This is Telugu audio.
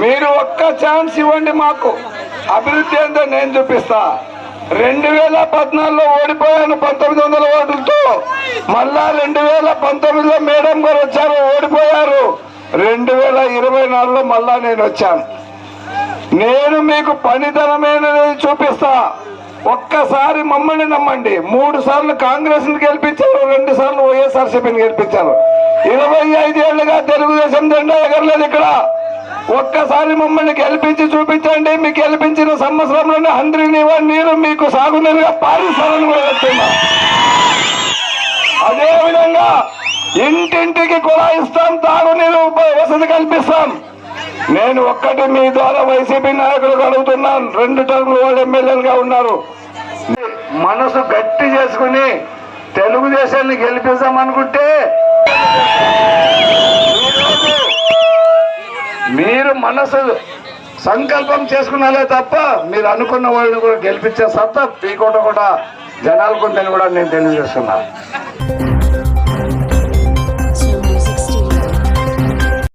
మీరు ఒక్క ఛాన్స్ ఇవ్వండి మాకు. అభివృద్ధి ఏంటో నేను చూపిస్తా. రెండు వేల పద్నాలుగులో ఓడిపోయాను పంతొమ్మిది వందల ఓటులతో. మళ్ళా రెండు వేల పంతొమ్మిదిలో మేడం గారు వచ్చారు ఓడిపోయారు. రెండు వేల ఇరవై నాలుగులో మళ్ళా నేను వచ్చాను. నేను మీకు పనితనమైనది చూపిస్తా. ఒక్కసారి మమ్మల్ని నమ్మండి. మూడు సార్లు కాంగ్రెస్ని గెలిపించారు రెండు సార్లు వైఎస్ఆర్సీపీని గెలిపించారు. ఇరవై ఐదేళ్ళుగా తెలుగుదేశం జెండా ఎగరలేదు ఇక్కడ. ఒక్కసారి మమ్మల్ని గెలిపించి చూపించండి. మీకు గెలిపించిన సంవత్సరంలోనే హండ్రీ నీరు మీకు సాగునీరుగా పారిస్తారని కూడా చెప్తున్నా అదే విధంగా ఇంటింటికి కూడా ఇస్తాం తాగునీరు వసతి కల్పిస్తాం. నేను ఒక్కటి మీ ద్వారా వైసీపీ నాయకులకు అడుగుతున్నాను. రెండు టర్ములు వాళ్ళు ఎమ్మెల్యేలుగా ఉన్నారు. మనసు గట్టి చేసుకుని తెలుగుదేశాన్ని గెలిపిస్తామనుకుంటే అనుకుంటే మీరు మనసు సంకల్పం చేసుకున్నాలే తప్ప మీరు అనుకున్న వాళ్ళని కూడా గెలిపించే సత్తా పీకోట కూడా జనాలకు ఉందని కూడా నేను తెలియజేస్తున్నాను